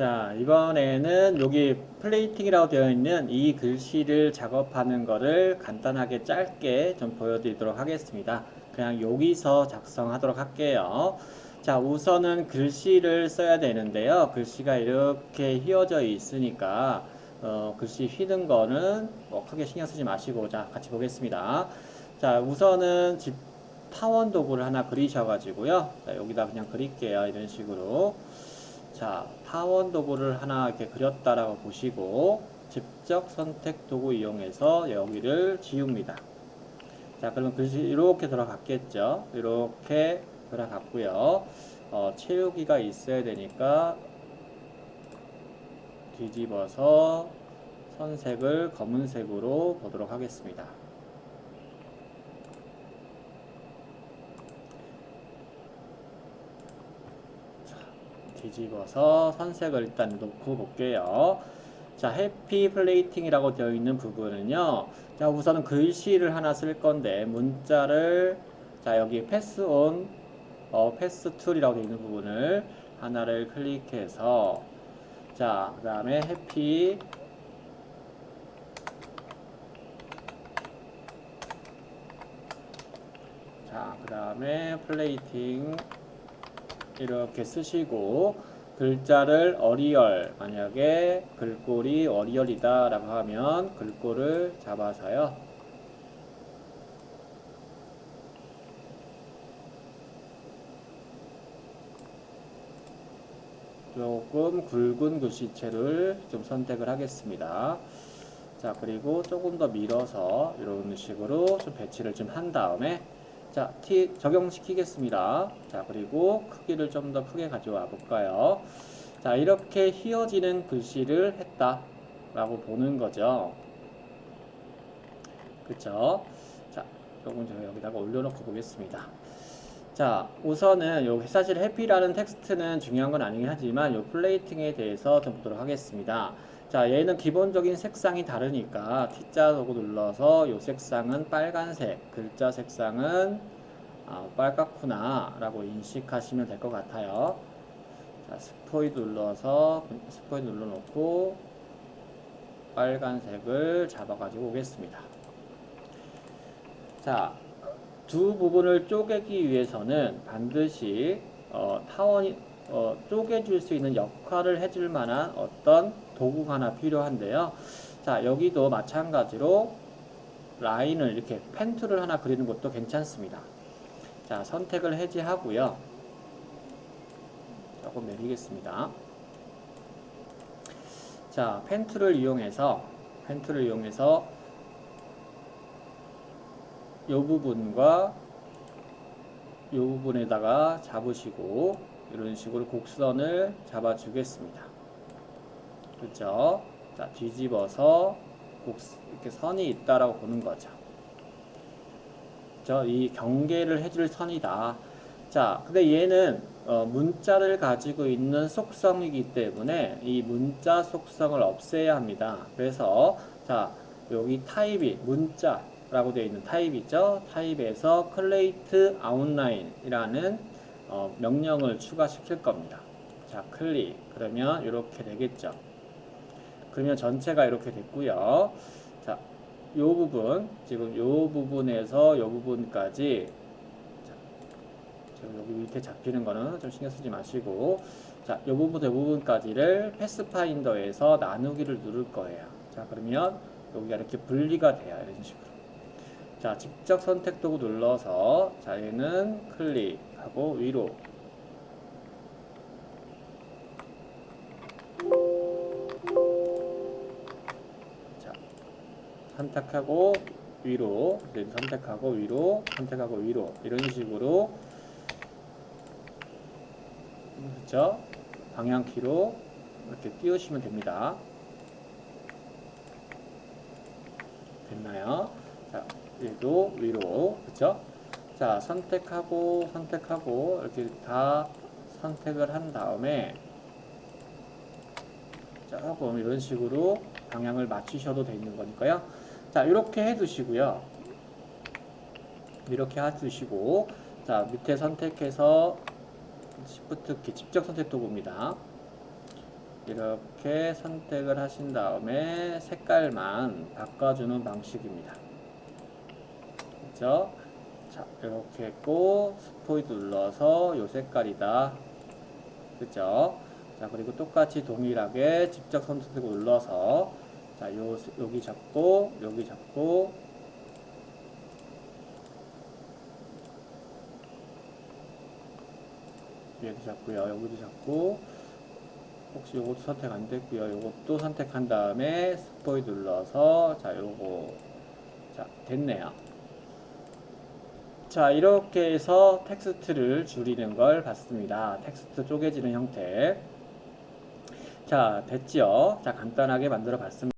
자, 이번에는 여기 플레이팅이라고 되어 있는 이 글씨를 작업하는 거를 간단하게 짧게 좀 보여드리도록 하겠습니다. 그냥 여기서 작성하도록 할게요. 자, 우선은 글씨를 써야 되는데요. 글씨가 이렇게 휘어져 있으니까, 어, 글씨 휘는 거는 뭐 크게 신경 쓰지 마시고, 자, 같이 보겠습니다. 자, 우선은 집 타원 도구를 하나 그리셔 가지고요. 자, 여기다 그냥 그릴게요. 이런 식으로. 자, 타원 도구를 하나 이렇게 그렸다라고 보시고 직접 선택 도구 이용해서 여기를 지웁니다. 자, 그러면 글씨 이렇게 들어갔겠죠? 이렇게 들어갔고요. 어, 채우기가 있어야 되니까 뒤집어서 선색을 검은색으로 보도록 하겠습니다. 뒤집어서 선색을 일단 놓고 볼게요. 자, 해피 플레이팅이라고 되어 있는 부분은요. 자, 우선은 글씨를 하나 쓸 건데 문자를 자, 여기 패스 온 어, 패스 툴이라고 되어 있는 부분을 하나를 클릭해서 자, 그다음에 해피 자, 그다음에 플레이팅 이렇게 쓰시고 글자를 어리얼 만약에 글꼴이 어리얼이다 라고 하면 글꼴을 잡아서요. 조금 굵은 글씨체를 좀 선택을 하겠습니다. 자 그리고 조금 더 밀어서 이런 식으로 좀 배치를 좀 한 다음에 자, T 적용시키겠습니다. 자, 그리고 크기를 좀 더 크게 가져와 볼까요? 자, 이렇게 휘어지는 글씨를 했다. 라고 보는 거죠. 그쵸? 자, 조금 저 여기다가 올려놓고 보겠습니다. 자, 우선은 요 사실 해피라는 텍스트는 중요한 건 아니긴 하지만 요 플레이팅에 대해서 좀 보도록 하겠습니다. 자, 얘는 기본적인 색상이 다르니까 T자 도구 눌러서 요 색상은 빨간색, 글자 색상은 아, 빨갛구나 라고 인식하시면 될 것 같아요. 자, 스포이드 눌러서 스포이드 눌러놓고 빨간색을 잡아 가지고 오겠습니다. 자, 두 부분을 쪼개기 위해서는 반드시 어, 타원이 어, 쪼개줄 수 있는 역할을 해줄 만한 어떤 도구가 하나 필요한데요. 자, 여기도 마찬가지로 라인을 이렇게 펜 툴을 하나 그리는 것도 괜찮습니다. 자, 선택을 해제하고요. 조금 내리겠습니다. 자, 펜 툴을 이용해서 펜 툴을 이용해서 이 부분과 이 부분에다가 잡으시고 이런 식으로 곡선을 잡아 주겠습니다. 그렇죠? 자, 뒤집어서 곡 이렇게 선이 있다라고 보는 거죠. 저이 경계를 해줄 선이다. 자, 근데 얘는 어, 문자를 가지고 있는 속성이기 때문에 이 문자 속성을 없애야 합니다. 그래서 자, 여기 타입이 문자라고 되어 있는 타입이죠. 타입에서 클레이트 아웃라인이라는 어, 명령을 추가시킬 겁니다. 자, 클릭. 그러면 이렇게 되겠죠. 그러면 전체가 이렇게 됐고요. 자, 요 부분, 지금 요 부분에서 요 부분까지 자, 지금 여기 밑에 잡히는 거는 좀 신경 쓰지 마시고 자, 요 부분부터 요 부분까지를 패스파인더에서 나누기를 누를 거예요. 자, 그러면 여기가 이렇게 분리가 돼요. 이런 식으로. 자, 직접 선택 도구 눌러서 자, 얘는 클릭 하고 위로 자, 선택하고 위로, 이제 선택하고 위로, 선택하고 위로 이런 식으로 그렇죠? 방향키로 이렇게 띄우시면 됩니다. 됐나요? 자, 얘도 위로, 그렇죠? 자, 선택하고 선택하고 이렇게 다 선택을 한 다음에 조금 이런 식으로 방향을 맞추셔도 되는 거니까요. 자, 이렇게 해 두시고요. 이렇게 해 두시고, 자, 밑에 선택해서 Shift 키 직접 선택 도구입니다. 이렇게 선택을 하신 다음에 색깔만 바꿔주는 방식입니다. 그죠? 자, 이렇게 했고 스포이드 눌러서 요 색깔이다. 그죠? 자, 그리고 똑같이 동일하게 직접 선택 눌러서 자, 요 여기 잡고 여기 잡고 얘도 잡고요. 여기도 잡고 혹시 요것도 선택 안 됐고요. 요것도 선택한 다음에 스포이 눌러서 자, 요거 자, 됐네요. 자, 이렇게 해서 텍스트를 줄이는 걸 봤습니다. 텍스트 쪼개지는 형태. 자, 됐죠? 자, 간단하게 만들어 봤습니다.